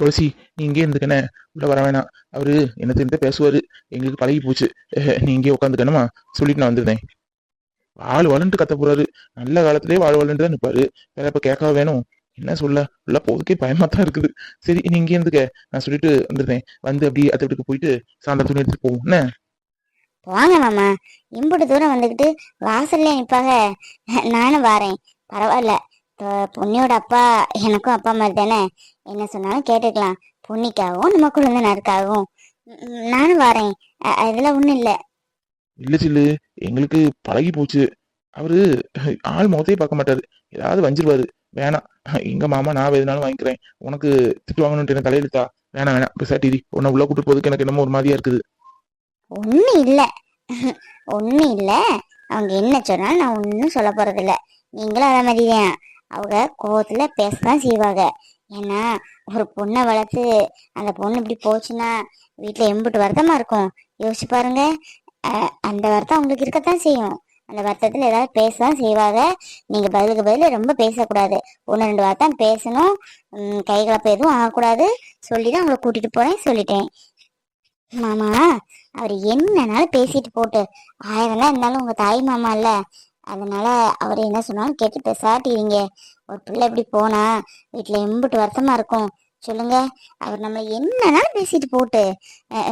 துளசி நீ இங்கே இருந்துக்கண்ணே. உள்ள வர வேணாம். அவரு என்ன தெரிந்த பேசுவாரு. எங்களுக்கு பழகி போச்சு. நீ இங்கே உட்காந்துக்கணுமா? சொல்லிட்டு நான் வந்திருந்தேன். வாழ் வளன்ட்டு கத்த போறாரு. நல்ல காலத்திலே வாழ் வளன்ட்டு தான் நிற்பாரு வேற இப்ப கேட்கவா வேணும். என்ன சொல்ல? உள்ள போதுக்கே பயமா தான் இருக்குது. சரி நீ இங்கே இருந்துக்க. நான் சொல்லிட்டு வந்துருந்தேன். வந்து அப்படியே அத்தை வீட்டுக்கு போயிட்டு சாயந்தரம் துணி எடுத்துட்டு போவோம். என்ன? வாங்க மாமா. இம்புட்டு தூரம் வந்துக்கிட்டு வாசல்ல நிப்பாங்க. நானும் வாரேன். பரவாயில்ல. இப்போ பொன்னியோட அப்பா எனக்கும் அப்பா மாதிரி தானே? என்ன சொன்னாலும் கேட்டுக்கலாம். பொன்னிக்காகவும் நம்ம குழந்தைனருக்காகவும் நானும் வாரேன். அதெல்லாம் ஒன்றும் இல்லை. இல்ல சில்லு. எங்களுக்கு பழகி போச்சு. அவரு ஆள் முகத்தையே பார்க்க மாட்டாரு. ஏதாவது வஞ்சிருவாரு. வேணாம். எங்க மாமா நான் எதுனாலும் வாங்கிக்கிறேன். உனக்கு திட்டு வாங்கணும்ட்டு என்ன தலையெழுத்தா? வேணாம் வேணாம். பெசாட்டிரி உன்னை உள்ள கூட்டு போறதுக்கு எனக்கு என்னமோ ஒரு மாதிரியா இருக்குது. ஒன்றும் இல்லை. ஒன்றும் இல்லை. அவங்க என்ன சொன்னாலும் நான் ஒன்றும் சொல்ல போறதில்ல. நீங்களும் அதே மாதிரி தான் அவங்க கோவத்துல பேசதான் செய்வாங்க. ஏன்னா ஒரு பொண்ணை வளர்த்து அந்த பொண்ணு இப்படி போச்சுன்னா வீட்டில் எம்பிட்டு வருத்தமாக இருக்கும். யோசிச்சு பாருங்க. அந்த வருத்தம் அவங்களுக்கு இருக்கத்தான் செய்யும். அந்த வருத்தத்தில் ஏதாவது பேசதான் செய்வாங்க. நீங்கள் பதிலுக்கு பதில் ரொம்ப பேசக்கூடாது. ஒன்று ரெண்டு வார்த்தை பேசணும். உம், கை எதுவும் ஆகக்கூடாது. சொல்லி தான் அவங்கள கூட்டிகிட்டு போகிறேன் சொல்லிட்டேன். மாமா அவர் என்னன்னாலும் பேசிட்டு போட்டு. ஆயிரம் தான் இருந்தாலும் உங்க தாய் மாமா இல்லை. அதனால அவர் என்ன சொன்னாலும் கேட்டு பேசாட்டிறீங்க ஒரு பிள்ளை இப்படி போனா வீட்டில் எம்பிட்டு வருத்தமா இருக்கும். சொல்லுங்க. அவர் நம்ம என்னன்னாலும் பேசிட்டு போட்டு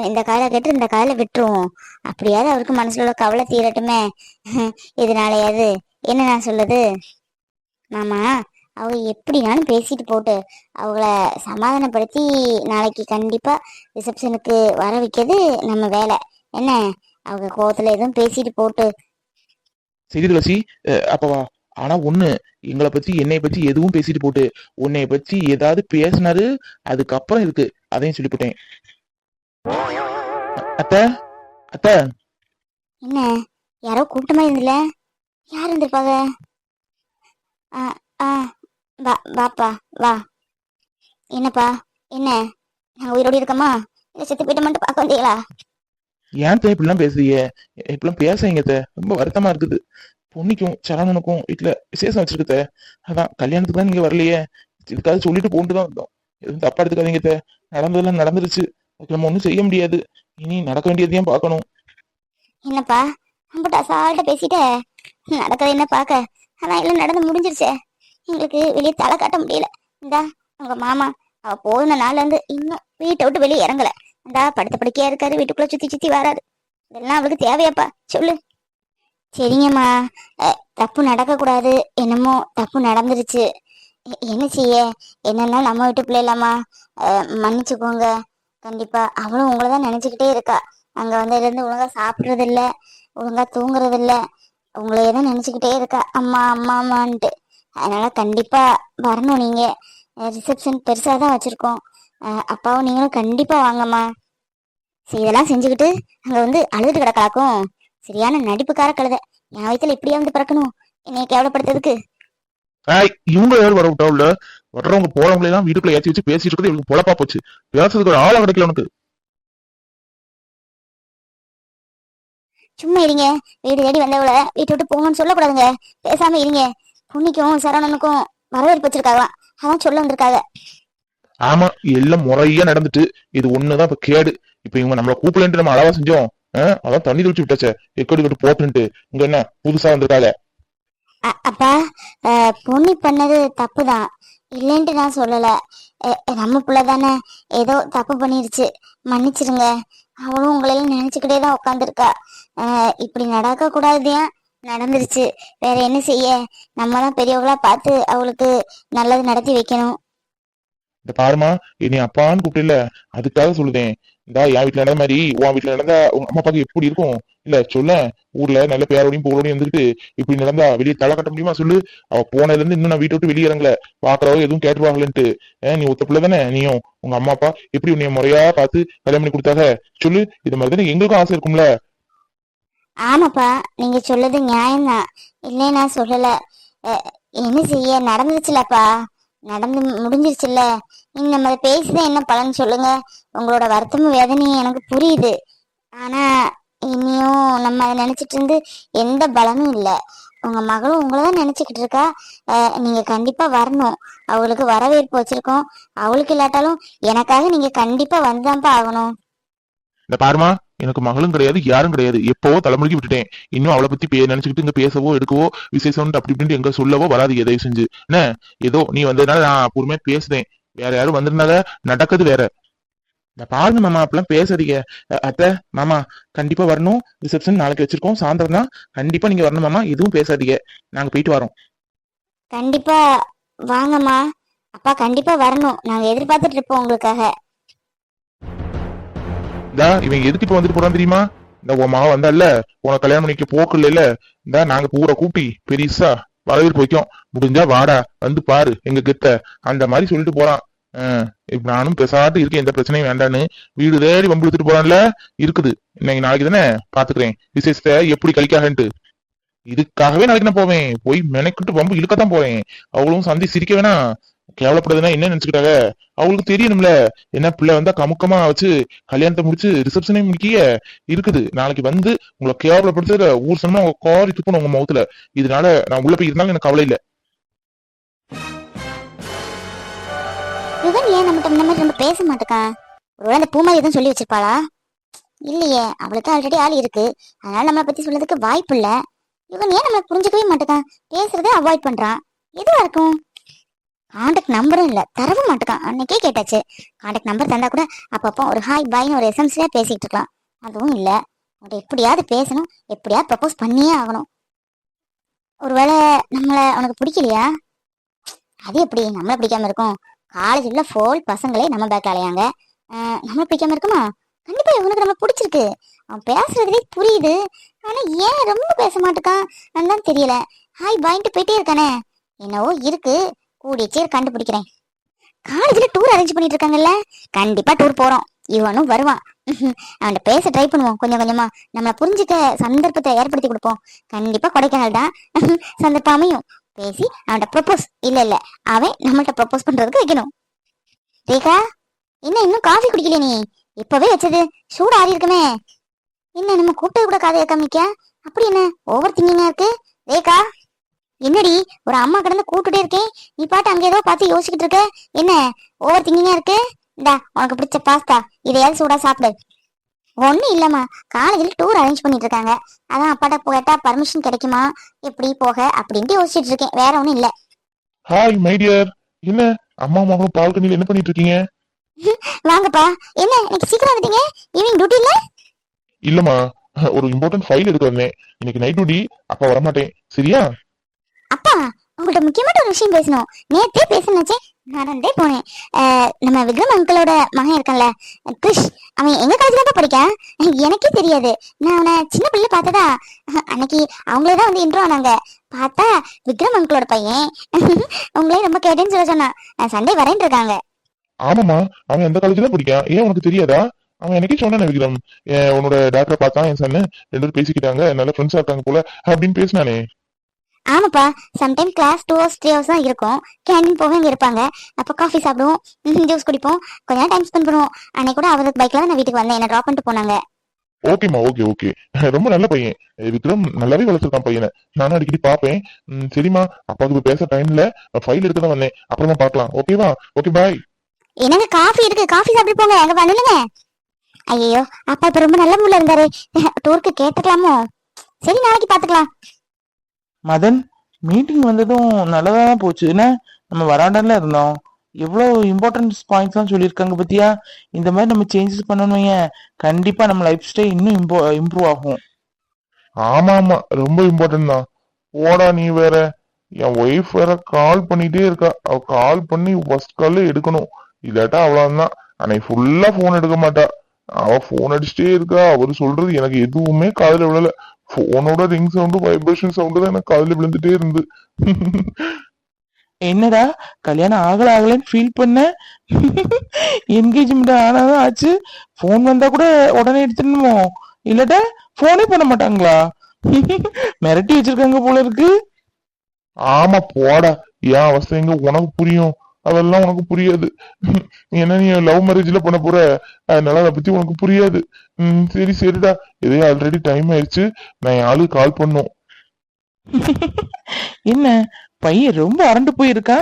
இந்த காலை கேட்டு இந்த காலை விட்டுருவோம். அப்படியாவது அவருக்கு மனசுல உள்ள கவலை தீரட்டுமே. இதனாலயாவது என்ன நான் சொல்லுது மாமா அவங்க எப்படினாலும் பேசிட்டு போட்டு அவங்கள சமாதானப்படுத்தி நாளைக்கு கண்டிப்பா ரிசப்ஷனுக்கு வர வைக்கிறது நம்ம வேலை. என்ன? அவங்க கோவத்துல எதுவும் பேசிட்டு போட்டு சரி துளசி அப்பவா ஆனா ஒண்ணு எங்களை பத்தி என்னை பத்தி எதுவும் பேசிட்டு போட்டு உன்னை பத்தி ஏதாவது பேசினாரு அதுக்கப்புறம் இருக்கு. அதையும் சொல்லி போட்டேன் அத்த. என்ன? யாரோ கூட்டமா இருந்துல? யார் இருந்திருப்பாங்க வா வாப்பா வா. என்னப்பா? என்ன? நான் உயிரோடு இருக்கமா? இல்ல செத்து போயிட்டு மட்டும் பார்க்க வந்தீங்களா? ஏன் தான் இப்படிலாம் பேசுறீங்க இப்படிலாம் பேசுறீங்க ரொம்ப வருத்தமா இருக்குது. பொண்ணுக்கும் சரவணனுக்கும் வீட்டுல விசேஷம் வச்சிருக்கத்த அதான் கல்யாணத்துக்கு தான் நீங்க வரலையே. இதுக்காக சொல்லிட்டு போட்டு தான் வந்தோம். எதுவும் தப்பா எடுத்துக்காதீங்க நடந்ததெல்லாம் நடந்துருச்சு. அதுக்கு நம்ம ஒண்ணும் செய்ய முடியாது. இனி நடக்க வேண்டியதையும் பார்க்கணும்? என்னப்பா? அம்பிட்டு அசால்ட்டா பேசிட்ட. நடக்கிறது என்ன பார்க்க. அதான் எல்லாம் நடந்து முடிஞ்சிருச்சே. எங்களுக்கு வெளியே தலை காட்ட முடியல. இந்தா உங்க மாமா அவ போன நாள்ல இருந்து இன்னும் வீட்டை விட்டு வெளியே இறங்கல. அடா படுத்த படுக்கையா இருக்காரு வீட்டுக்குள்ள சுத்தி சுத்தி வராரு. இதெல்லாம் அவளுக்கு தேவையாப்பா. சொல்லு. சரிங்கம்மா. தப்பு நடக்க கூடாது என்னமோ தப்பு நடந்துருச்சு. என்ன செய்ய? என்னன்னா நம்ம வீட்டு பிள்ளைலாமா மன்னிச்சுக்கோங்க. கண்டிப்பா. அவளும் உங்களை தான் நினைச்சுக்கிட்டே இருக்கா. அங்க வந்து இருந்து ஒழுங்கா சாப்பிடுறது இல்ல ஒழுங்கா தூங்குறது இல்ல உங்களையே தான் நினைச்சுக்கிட்டே இருக்கா. அம்மா அம்மா அம்மான்ட்டு அதனால கண்டிப்பா வரணும் நீங்க. ரிசப்ஷன் பெருசா தான் வச்சிருக்கோம். அப்பாவும் நீங்களும் கண்டிப்பா வாங்கம்மா. சரி இதெல்லாம் செஞ்சுக்கிட்டு அங்க வந்து அழுதுட்டு கிடக்கலாக்கும். சரியான நடிப்புக்கார கழுத. என் வயத்துல இப்படியே வந்து பிறக்கணும். என்னைய கேவலப்படுத்துறதுக்கு. இவங்க யாரும் வர விட்டாவுல வர்றவங்க போறவங்களை எல்லாம் வீட்டுக்குள்ள ஏத்தி வச்சு பேசிட்டு இருக்கிறது இவங்களுக்கு பொழப்பா போச்சு. பேசுறதுக்கு ஒரு ஆளா கிடைக்கல உனக்கு. சும்மா இருங்க. வீடு தேடி வந்தவள வீட்டை விட்டு போங்கன்னு சொல்லக்கூடாதுங்க. பேசாம இருங்க. புண்ணிக்கும் சரவணனுக்கும் வரவேற்பு வச்சிருக்காங்களாம். அதான் சொல்ல வந்திருக்காங்க. ஆமா எல்லாம் முறையா நடந்துட்டு இது ஒண்ணுதான் இப்ப கேடு. இப்ப இவங்க நம்மள கூப்பிடலன்ட்டு நம்ம அளவா செஞ்சோம். அதான் தண்ணி தெளிச்சு விட்டாச்சே. எக்கடி கட்டு போட்டுன்ட்டு. இங்க என்ன புதுசா வந்திருக்காளே? அப்பா பொண்ணு பண்ணது தப்புதான். இல்லைன்ட்டு நான் சொல்லல. நம்ம பிள்ளைதானே தானே ஏதோ தப்பு பண்ணிருச்சு. மன்னிச்சிருங்க. அவளும் உங்களையும் நினைச்சுக்கிட்டே தான் உட்காந்துருக்கா இப்படி நடக்க கூடாதுயா நடந்துருச்சு. வேற என்ன செய்ய? நம்ம தான் பெரியவங்களா பார்த்து அவளுக்கு நல்லது நடத்தி வைக்கணும். இந்த பாருமா நீ அப்பான்னு கூப்பிடல அதுக்காக சொல்லுதேன். இந்தா என் வீட்டுல நடந்த மாதிரி உன் வீட்டுல நடந்தா உங்க அம்மா அப்பாக்கு எப்படி இருக்கும்? இல்ல சொல்ல ஊர்ல நல்ல பேரோடையும் புகழோடையும் இருந்துட்டு இப்படி நடந்தா வெளியே தலை கட்ட முடியுமா சொல்லு? அவ போனதுல இருந்து இன்னும் நான் வீட்டை விட்டு வெளியே இறங்கல. பாக்குறவங்க எதுவும் கேட்டுருவாங்களேன்ட்டு. ஏன் நீ ஒத்த பிள்ளை தானே நீயும் உங்க அம்மா அப்பா எப்படி உன்னைய முறையா பார்த்து கல்யாணம் பண்ணி கொடுத்தாங்க? சொல்லு இது மாதிரி தானே எங்களுக்கும் ஆசை இருக்கும்ல? ஆமாப்பா நீங்க சொல்லது நியாயம்தான். இல்லை நான் சொல்லல என்ன செய்ய நடந்துச்சுலப்பா நடந்து முடிஞ்சிருச்சுல்ல. நீங்க நம்ம அதை பேசிதான் என்ன பலன் சொல்லுங்க? உங்களோட வருத்தமும் வேதனையும் எனக்கு புரியுது. ஆனா இனியும் நம்ம அதை நினைச்சிட்டு இருந்து எந்த பலனும் இல்லை. உங்க மகளும் உங்களை தான் நினைச்சுக்கிட்டு இருக்கா? அஹ், நீங்க கண்டிப்பா வரணும். அவளுக்கு வரவேற்பு வச்சிருக்கோம். அவளுக்கு இல்லாட்டாலும் எனக்காக நீங்க கண்டிப்பா வந்தாப்பா ஆகணும். இந்த பாருமா எனக்கு மகளும் கிடையாது யாரும் கிடையாது. எப்போவோ தலைமுறைக்கு விட்டுட்டேன். இன்னும் அவளை பத்தி பே நினைச்சுக்கிட்டு இங்க பேசவோ எடுக்கவோ விசேஷம் அப்படி இப்படின்ட்டு எங்க சொல்லவோ வராது எதையும் செஞ்சு. என்ன? ஏதோ நீ வந்ததுனால நான் பொறுமையா பேசுறேன். வேற யாரும் வந்திருந்தால நடக்குது வேற. இந்த பாருங்க மாமா அப்பெல்லாம் பேசாதீங்க. அத்தை மாமா கண்டிப்பா வரணும். ரிசப்ஷன் நாளைக்கு வச்சிருக்கோம். சாயந்தரம் தான். கண்டிப்பா நீங்க வரணும் மாமா. எதுவும் பேசாதீங்க. நாங்க போயிட்டு வரோம். கண்டிப்பா வாங்கம்மா. அப்பா கண்டிப்பா வரணும். நாங்க எதிர்பார்த்துட்டு இருப்போம் உங்களுக்காக. இந்தா இவன் எதுக்கு இப்ப வந்துட்டு போறான் தெரியுமா? இந்த உன் மகன் வந்தால உன கல்யாணம் பண்ணிக்க போக்கு இல்ல இந்த நாங்க பூரா கூட்டி பெரிசா வரவேற்பு வைக்கும். முடிஞ்சா வாடா வந்து பாரு எங்க கிட்ட. அந்த மாதிரி சொல்லிட்டு போறான். இப்ப நானும் பெசாட்டு இருக்கேன் எந்த பிரச்சனையும் வேண்டான்னு. வீடு தேடி வம்பு எடுத்துட்டு போறான்ல இருக்குது. இன்னைக்கு நாளைக்கு தானே பாத்துக்கிறேன். விசேஷத்தை எப்படி கழிக்காகன்ட்டு. இதுக்காகவே நாளைக்கு நான் போவேன். போய் மெனக்கிட்டு வம்பு இழுக்கத்தான் போறேன். அவளும் சந்தி சிரிக்க வேணா கேவலப்படுதுன்னா என்ன நினைச்சுக்கிட்டாங்க? அவங்களுக்கு தெரியணும்ல. என்ன பிள்ளை வந்தா கமுக்கமா வச்சு கல்யாணத்தை முடிச்சு ரிசப்ஷனே முடிக்கிய இருக்குது. நாளைக்கு வந்து உங்களை கேவலப்படுத்துற ஊர் சனமா உங்க காரி துப்பணும் உங்க முகத்துல. இதனால நான் உள்ள போய் இருந்தாலும் எனக்கு கவலை இல்ல. ஏன் நம்மகிட்ட இந்த மாதிரி ரொம்ப பேச மாட்டேக்கான் ஒருவேளை அந்த பூமாரி எதுவும் சொல்லி வச்சிருப்பாளா? இல்லையே அவளுக்கு ஆல்ரெடி ஆள் இருக்கு. அதனால நம்மளை பத்தி சொல்றதுக்கு வாய்ப்பு இல்ல. இவன் ஏன் நம்மளை புரிஞ்சுக்கவே மாட்டேக்கான் பேசுறதே அவாய்ட் பண்றான். எதுவா இருக்கும்? கான்டாக்ட் நம்பரும் இல்லை. தரவும் மாட்டேக்கான். அன்னைக்கே கேட்டாச்சு. காண்டக்ட் நம்பர் தந்தா கூட அப்பப்போ ஒரு ஹாய் பாய்னு ஒரு எஸ்எம்ஸ்ல பேசிகிட்டு இருக்கலாம். அதுவும் இல்லை. உன்கிட்ட எப்படியாவது பேசணும். எப்படியாவது ப்ரப்போஸ் பண்ணியே ஆகணும். ஒருவேளை நம்மளை உனக்கு பிடிக்கலையா? அது எப்படி? நம்மளை பிடிக்காம இருக்கும். காலேஜில் ஃபோல் பசங்களே நம்ம பேக் அலையாங்க. நம்மளை பிடிக்காம இருக்குமா? கண்டிப்பா இவனுக்கு நம்ம பிடிச்சிருக்கு. அவன் பேசுறதுலே புரியுது. ஆனா ஏன் ரொம்ப பேச மாட்டேக்கான்? தான் தெரியல. ஹாய் பாயிண்ட்டு போயிட்டே இருக்கானே. என்னவோ இருக்கு. கூடிய சீர் கண்டுபிடிக்கிறேன். காலேஜ்ல டூர் அரேஞ்ச் பண்ணிட்டு இருக்காங்கல்ல கண்டிப்பா டூர் போறோம். இவனும் வருவான். அவன்கிட்ட பேச ட்ரை பண்ணுவோம். கொஞ்சம் கொஞ்சமா. நம்மள புரிஞ்சுக்க சந்தர்ப்பத்தை ஏற்படுத்தி கொடுப்போம். கண்டிப்பா கொடைக்கானல் தான். சந்தர்ப்பம் அமையும். பேசி அவன்கிட்ட ப்ரொப்போஸ் இல்ல இல்ல. அவன் நம்மள்ட்ட ப்ரொப்போஸ் பண்றதுக்கு வைக்கணும். ரேகா என்ன இன்னும் காஃபி குடிக்கல நீ? இப்பவே வச்சது. சூடு ஆறி இருக்குமே. என்ன நம்ம கூப்பிட்டது கூட காதை காமிக்க அப்படி என்ன? ஓவர் திங்கிங்கா இருக்கு? ரேகா என்னடி ஒரு அம்மா கிடந்து கூப்பிட்டுட்டே இருக்கேன் நீ பாட்டு அங்க ஏதோ பார்த்து யோசிச்சுக்கிட்டு இருக்க. என்ன ஓவர் திங்கிங்கா இருக்கு? இந்தா உனக்கு பிடிச்ச பாஸ்தா இதையாவது சூடா சாப்பிடு. ஒண்ணும் இல்லம்மா. காலேஜில் டூர் அரேஞ்ச் பண்ணிட்டு இருக்காங்க. அதான் அப்பாட்ட போயிட்டா பர்மிஷன் கிடைக்குமா? எப்படி போக? அப்படின்ட்டு யோசிச்சுட்டு இருக்கேன். வேற ஒண்ணும் இல்ல. ஹாய் மை டியர் என்ன அம்மா மகளும் பால்கனில என்ன பண்ணிட்டு இருக்கீங்க? வாங்கப்பா. என்ன இன்னைக்கு சீக்கிரம் வந்துட்டீங்க? ஈவினிங் டியூட்டி இல்ல? இல்லம்மா. ஒரு இம்பார்ட்டன்ட் ஃபைல் எடுக்க வந்தேன். இன்னைக்கு நைட் டியூட்டி அப்பா வரமாட்டேன். சரியா? அப்பா உங்கள்ட்ட முக்கியமான ஒரு விஷயம் பேசணும். நேத்தே பேசணுச்சே நடந்தே போனேன். நம்ம விக்ரம் அங்கிளோட மகன் இருக்கான்ல கிருஷ் அவன் எங்க காலேஜ்ல தான் படிக்கான் எனக்கே தெரியாது. நான் அவனை சின்ன பிள்ளை பார்த்ததா? அன்னைக்கு அவங்களே தான் வந்து இன்ட்ரோ ஆனாங்க. பார்த்தா விக்ரம் அங்கிளோட பையன். உங்களே ரொம்ப கேட்டேன்னு சொல்ல சொன்னான். சண்டே வரேன் இருக்காங்க. ஆமாமா அவன் எந்த காலேஜ் தான் படிக்கான் ஏன் உனக்கு தெரியாதா? அவன் எனக்கே சொன்னானே விக்ரம். உன்னோட டாக்டரை பார்த்தான் என் சன்னு ரெண்டு பேரும் பேசிக்கிட்டாங்க. நல்ல ஃப்ரெண்ட்ஸா இருக்காங்க போல அப்படின்னு பேசினானே. ஆமாப்பா sometime class two hours three hours தான் இருக்கும். கேண்டீன் போக இங்க இருப்பாங்க. அப்போ காஃபி சாப்பிடுவோம். ஜூஸ் குடிப்போம். கொஞ்ச நேரம் டைம் ஸ்பெண்ட் பண்ணுவோம். அன்னைக்கு கூட அவருக்கு பைக்ல நான் வீட்டுக்கு வந்தேன். என்ன ட்ராப் பண்ணிட்டு போனாங்க. ஓகேம்மா ஓகே ஓகே ரொம்ப நல்ல பையன். விக்ரம் நல்லாவே வளர்த்துருக்கான் பையனை. நானும் அடிக்கடி பார்ப்பேன். ம், சரிம்மா. அப்பாவுக்கு பேச டைம் இல்ல. ஃபைல் எடுக்க தான் வந்தேன். அப்புறமா பார்க்கலாம். ஓகேவா ஓகே பாய் என்னங்க காஃபி இருக்கு காஃபி சாப்பிட்டு போங்க. அங்க பண்ணுங்க ஐயோ அப்பா இப்ப ரொம்ப நல்ல மூல இருந்தாரு. டூருக்கு கேட்டுக்கலாமோ? சரி நாளைக்கு பாத்துக்கலாம் மதன் மீட்டிங் வந்ததும் நல்லதா தான் போச்சு. என்ன? நம்ம வராண்டன்ல இருந்தோம். எவ்வளோ இம்பார்ட்டன்ஸ் பாயிண்ட்ஸ்லாம் சொல்லியிருக்காங்க பத்தியா? இந்த மாதிரி நம்ம சேஞ்சஸ் பண்ணணும் ஏன் கண்டிப்பா நம்ம லைஃப் ஸ்டைல் இன்னும் இம்போ இம்ப்ரூவ் ஆகும். ஆமா ஆமா. ரொம்ப இம்பார்ட்டன்ட் தான். போடா நீ வேற. என் ஒய்ஃப் வேற கால் பண்ணிட்டே இருக்கா. அவ கால் பண்ணி ஃபர்ஸ்ட் கால் எடுக்கணும். இல்லாட்டா அவ்வளவுதான். அன்னைக்கு ஃபுல்லா போன் எடுக்க மாட்டா. அவ போன் அடிச்சுட்டே இருக்கா. அவரு சொல்றது எனக்கு எதுவுமே காதுல விழல. போனோட ரிங் சவுண்டு வைப்ரேஷன் சவுண்டு தான் எனக்கு காதுல விழுந்துட்டே இருந்து. என்னடா? கல்யாணம் ஆகல ஆகலன்னு ஃபீல் பண்ண? என்கேஜ்மெண்ட் ஆனாதான் ஆச்சு. ஃபோன் வந்தா கூட உடனே எடுத்துடணுமோ? இல்லாட்டா ஃபோனே பண்ண மாட்டாங்களா? மிரட்டி வச்சிருக்காங்க போல இருக்கு. ஆமா போடா. என் அவஸ்தை எங்க உனக்கு புரியும்? அதெல்லாம் உனக்கு புரியாது. ஏன்னா நீ லவ் மேரேஜ்ல பண்ண போற? அதனால அதை பத்தி உனக்கு புரியாது. ம் சரி சரிடா. இதே ஆல்ரெடி டைம் ஆயிடுச்சு. நான் ஆளு கால் பண்ணும். என்ன? பையன் ரொம்ப அரண்டு போயிருக்கா?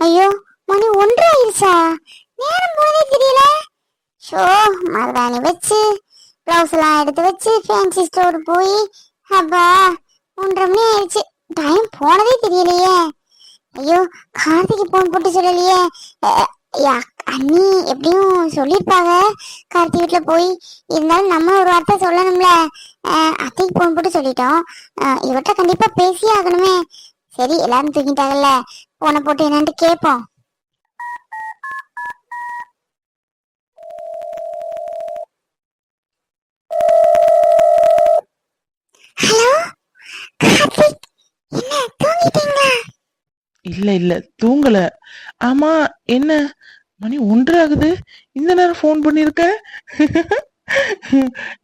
ஐயோ மணி ஒன்றரை ஆயிடுச்சா? நேரம் போதே தெரியல. ஷோ மருதாணி வச்சு பிளவுஸ் எல்லாம் எடுத்து வச்சு ஃபேன்சி ஸ்டோர் போய் அப்பா ஒன்றரை மணி ஆயிடுச்சு. டைம் போனதே தெரியலையே. ஐயோ கார்த்திக்கு போன் போட்டு சொல்லலையே. அண்ணி எப்படியும் சொல்லியிருப்பாங்க. கார்த்தி வீட்டில் போய் இருந்தாலும் நம்ம ஒரு வார்த்தை சொல்லணும்ல. அஹ், அத்தைக்கு போன் போட்டு சொல்லிட்டோம். அஹ், இவர்ட்ட கண்டிப்பா பேசியே ஆகணுமே. சரி எல்லாரும் தூங்கிட்டாங்கல்ல. போனை போட்டு என்னன்ட்டு கேட்போம் ஹலோ கார்த்திக் என்ன தூங்கிட்டீங்களா இல்ல இல்ல. தூங்கல. ஆமா என்ன? மணி ஒன்று ஆகுது. இந்த நேரம் ஃபோன் பண்ணிருக்க?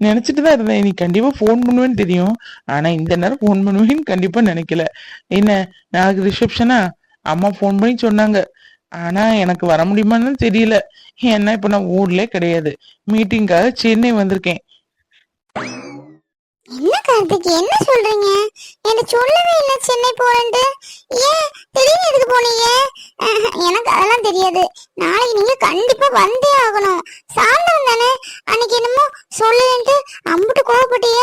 நினைச்சிட்டு தான் இருந்தேன். நீ கண்டிப்பா ஃபோன் பண்ணுவேன்னு தெரியும். ஆனா இந்த நேரம் ஃபோன் பண்ணுவேன்னு கண்டிப்பா நினைக்கல. என்ன? நாளைக்கு ரிசப்ஷனா அம்மா ஃபோன் பண்ணி சொன்னாங்க. ஆனா எனக்கு வர முடியுமான்னு தெரியல. ஏன்னா இப்ப நான் ஊர்லயே கிடையாது. மீட்டிங்காக சென்னை வந்திருக்கேன். என்ன என்ன சொல்றீங்க? என்ன சொல்லவே இல்ல சென்னை போறேன்ட்டு. ஏன்? திடீர்னு எதுக்கு போனீங்க? எனக்கு அதெல்லாம் தெரியாது. நாளைக்கு நீங்க கண்டிப்பா வந்தே ஆகணும். சாயந்தரம் தானே? அன்னைக்கு என்னமோ சொல்லுன்ட்டு அம்புட்டு கோவப்பட்டீங்க.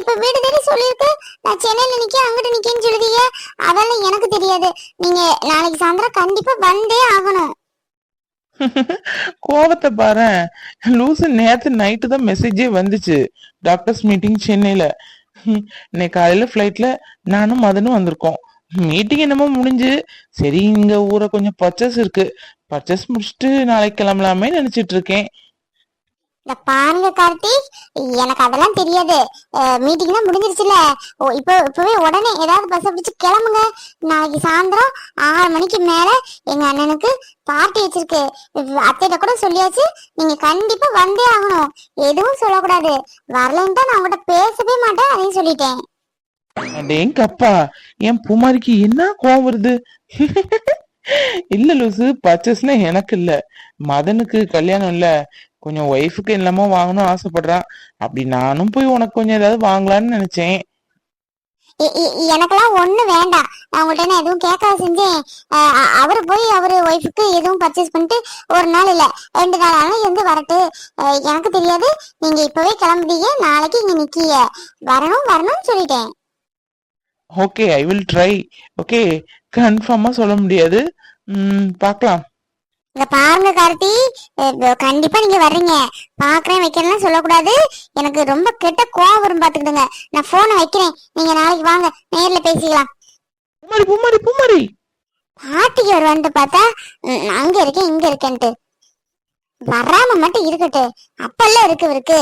இப்ப வீடு தேடி சொல்லியிருக்கு நான் சென்னையில நிக்க அங்கிட்டு நிக்கேன்னு சொல்லுதீங்க. அதெல்லாம் எனக்கு தெரியாது. நீங்க நாளைக்கு சாயந்தரம் கண்டிப்பா வந்தே ஆகணும். கோவத்தை பாரு லூசு நேத்து நைட்டு தான் மெசேஜே வந்துச்சு. டாக்டர்ஸ் மீட்டிங் சென்னையில. இன்னைக்கு காலையில ஃபிளைட்ல நானும் மதனும் வந்திருக்கோம். மீட்டிங் என்னமோ முடிஞ்சு. சரி இங்க ஊரை கொஞ்சம் பர்ச்சேஸ் இருக்கு. பர்ச்சேஸ் முடிச்சுட்டு நாளைக்கு கிளம்பலாமே நினைச்சிட்டு இருக்கேன். இந்த பாருங்க கார்த்திக் எனக்கு அதெல்லாம் தெரியாது. மீட்டிங் தான் முடிஞ்சிருச்சுல. ஓ இப்போ இப்பவே உடனே ஏதாவது பஸ் பிடிச்சு கிளம்புங்க. நாளைக்கு சாயந்தரம் ஆறு மணிக்கு மேல எங்க அண்ணனுக்கு பார்ட்டி வச்சிருக்கு. அத்தைகிட்ட கூட சொல்லியாச்சு. நீங்க கண்டிப்பா வந்தே ஆகணும். எதுவும் சொல்லக்கூடாது. வரலன்னு தான் நான் உங்ககிட்ட பேசவே மாட்டேன் அதையும் சொல்லிட்டேன். அடேங்கப்பா என் பூமாரிக்கு என்ன கோவம் வருது? இல்ல லூசு பர்ச்சேஸ்னா எனக்கு இல்ல. மதனுக்கு கல்யாணம் இல்ல. கொஞ்சம் ஒய்ஃபுக்கு என்னமோ வாங்கணும் ஆசைப்படுறான் அப்படி நானும் போய் உனக்கு கொஞ்சம் ஏதாவது வாங்கலாம்னு நினைச்சேன். எனக்கெல்லாம் ஒண்ணு வேண்டாம். நான் உங்கள்ட்ட நான் எதுவும் கேட்காத செஞ்சேன். அவரு போய் அவரு ஒய்ஃபுக்கு எதுவும் பர்ச்சேஸ் பண்ணிட்டு ஒரு நாள் இல்ல ரெண்டு நாள் ஆனாலும் இருந்து வரட்டு. எனக்கு தெரியாது. நீங்க இப்பவே கிளம்புறீங்க. நாளைக்கு இங்க நிக்கீங்க. வரணும் வரணும்னு சொல்லிட்டேன். Okay I will try okay கன்ஃபார்மா சொல்ல முடியாது. ம் பார்க்கலாம். இங்க பாருங்க கார்த்தி. கண்டிப்பா நீங்க வர்றீங்க. பாக்குறேன் வைக்கிறேன்னு சொல்லக்கூடாது. எனக்கு ரொம்ப கெட்ட கோவம் வரும் பாத்துக்கிடுங்க. நான் போனை வைக்கிறேன். நீங்க நாளைக்கு வாங்க. நேர்ல பேசிக்கலாம். பூமாரி பூமாரி பூமாரி பாட்டிக்கு வருவான்ட்டு பார்த்தா அங்க இருக்கேன் இங்க இருக்கேன்ட்டு. வராம மட்டும் இருக்கட்டு அப்பெல்லாம் இருக்கு இருக்கு